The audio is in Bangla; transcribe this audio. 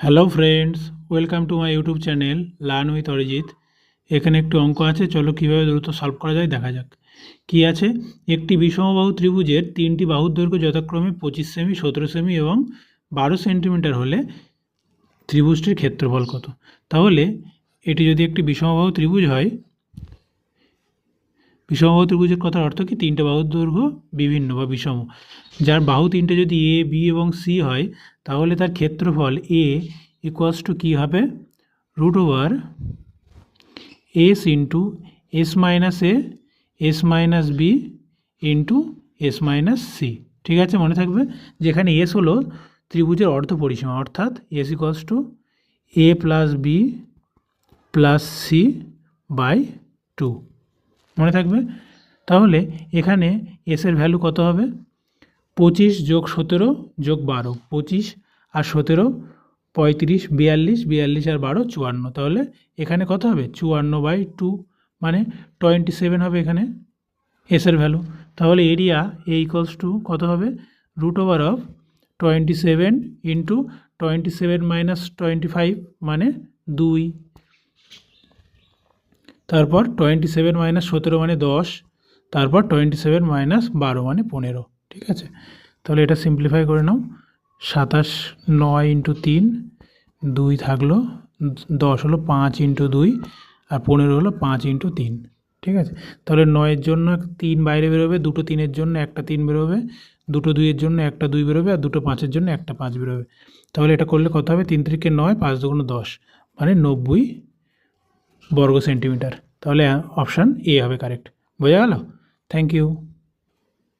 Hello friends welcome to my YouTube channel learn with Arijit এখানে একটু অঙ্ক আছে, চলো কীভাবে দ্রুত সলভ করা যায় দেখা যাক। কি আছে? একটি বিষমবাহু ত্রিভুজের তিনটি বাহুর দৈর্ঘ্য যথাক্রমে পঁচিশ সেমি সতেরো সেমি এবং বারো সেন্টিমিটার হলে ত্রিভুজটির ক্ষেত্রফল কত? তাহলে এটি যদি একটি বিষমবাহু ত্রিভুজ হয় বিষমবাহু ত্রিভুজের কথার অর্থ কি? তিনটে বাহুর দৈর্ঘ্য বিভিন্ন বা বিষম। যার বাহু তিনটে যদি এ বি এবং সি হয়, তাহলে তার ক্ষেত্রফল এ ইকুয়ালস টু কী হবে? Root over S into S minus A S minus B into S minus C ঠিক আছে? মনে থাকবে? যেখানে এস হলো ত্রিভুজের অর্ধ পরিসীমা, অর্থাৎ S equals to A plus B plus C by two মনে থাকবে? তাহলে এখানে এসের ভ্যালু কত হবে? পঁচিশ যোগ সতেরো যোগ বারো। পঁচিশ আর সতেরো, পঁয়ত্রিশ, বিয়াল্লিশ বিয়াল্লিশ আর বারো, চুয়ান্ন। তাহলে এখানে কত হবে? চুয়ান্ন বাই টু। মানে টোয়েন্টি সেভেন হবে এখানে এসের ভ্যালু তাহলে এরিয়া এ ইকলস টু কত হবে? Root over of twenty seven into twenty seven minus twenty five মানে দুই। তারপর টোয়েন্টি সেভেন মাইনাস সতেরো মানে দশ, তারপর টোয়েন্টি সেভেন মাইনাস বারো মানে পনেরো, ঠিক আছে? তাহলে এটা সিম্পলিফাই করে নাও। সাতাশ নয় ইন্টু তিন, দুই থাকল, দশ হলো পাঁচ ইন্টু দুই, আর পনেরো হলো পাঁচ ইন্টু তিন, ঠিক আছে? তাহলে নয়ের জন্য তিন বাইরে বেরোবে, দুটো তিনের জন্য একটা তিন বেরোবে, দুটো দুইয়ের জন্য একটা দুই বেরোবে, আর দুটো পাঁচের জন্য একটা পাঁচ বেরোবে। তাহলে এটা করলে কত হবে? তিন থেকে নয়, পাঁচ দুগুণ দশ মানে নব্বই বর্গ সেন্টিমিটার তাহলে অপশান এ হবে কারেক্ট বোঝা গেল থ্যাংক ইউ